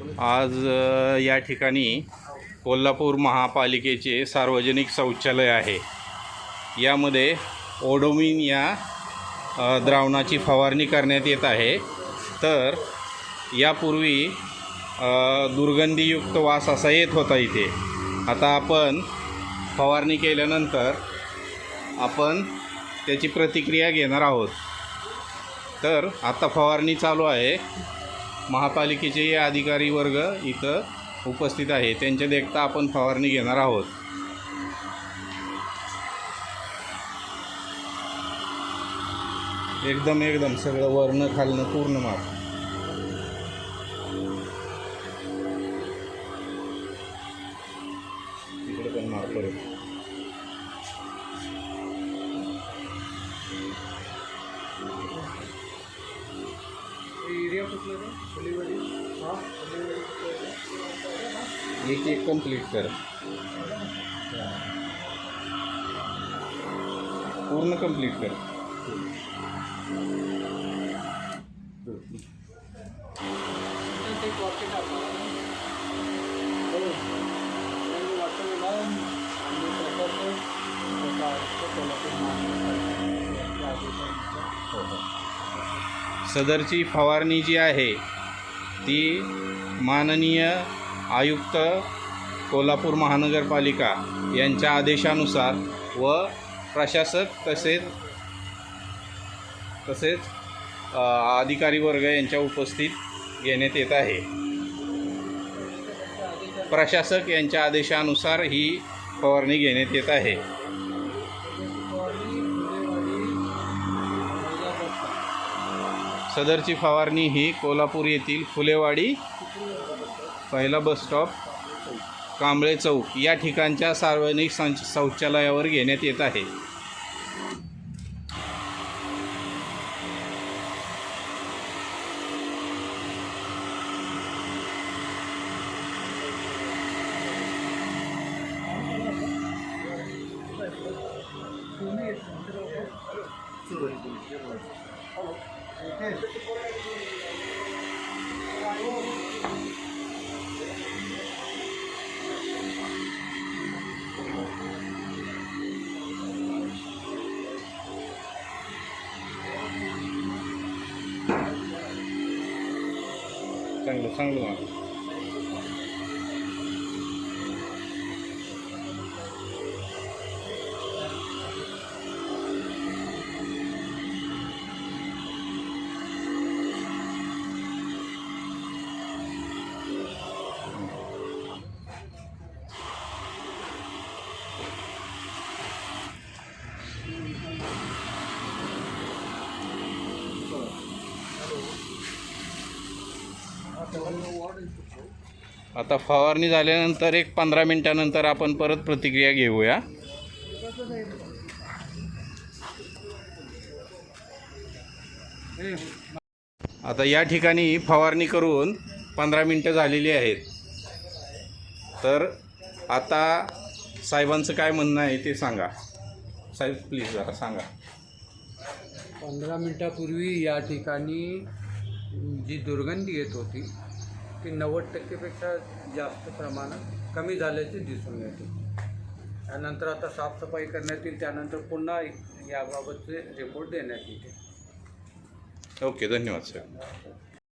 आज या ठिकाणी कोल्हापूर महापालिकेचे सार्वजनिक शौचालय आहे. यामध्ये ओडोमिन या द्रावणाची फवारणी करण्यात येत आहे. तर यापूर्वी दुर्गंधीयुक्त वास असा येत होता इथे. आता आपण फवारणी केल्यानंतर आपण त्याची प्रतिक्रिया घेणार आहोत. तर आता फवारणी चालू आहे. महापालिकेचे अधिकारी वर्ग इथं उपस्थित आहे. त्यांच्या देखता आपण फवारणी घेणार आहोत. एकदम एकदम सगळं वरणं खालणं पूर्ण माप. इकडे पण माप करू एरिया कुठलं रे फुलेवाडी हां फुलेवाडी कुठलं एक एक कंप्लीट कर। पूर्ण कंप्लीट कर। ते सदरची फवारणी जी आहे ती माननीय आयुक्त कोल्हापूर महानगरपालिका यांच्या आदेशानुसार व प्रशासक तसेच तसेच अधिकारी वर्ग यांच्या उपस्थित घेण्यात येत आहे. प्रशासक यांच्या आदेशानुसार ही फवारणी घेण्यात येत आहे. सदरची फवारणी ही कोल्हापूर येथील फुलेवाडी पहिला बस स्टॉप कांबळे चौक या ठिकाणच्या सार्वजनिक संच शौचालयावर घेण्यात येत आहे. चांगलं चांगलं आता फवारणी झाल्यानंतर एक पंधरा मिनटानंतर आपण परत प्रतिक्रिया घेऊया. आता या ठिकाणी फवारणी करून पंधरा मिनटं झालेली आहेत. तर आता साहेबांचं काय म्हणणं आहे ते सांगा. साहेब प्लीज जरा सांगा. पंधरा मिनटापूर्वी या ठिकाणी जी दुर्गंधी येत होती ती नव्वद टक्केपेक्षा जास्त प्रमाणात कमी झाल्याचे दिसून येते. त्यानंतर आता साफसफाई करण्यात येईल त्यानंतर पुन्हा याबाबतचे रिपोर्ट देण्यात येते ओके धन्यवाद साहेब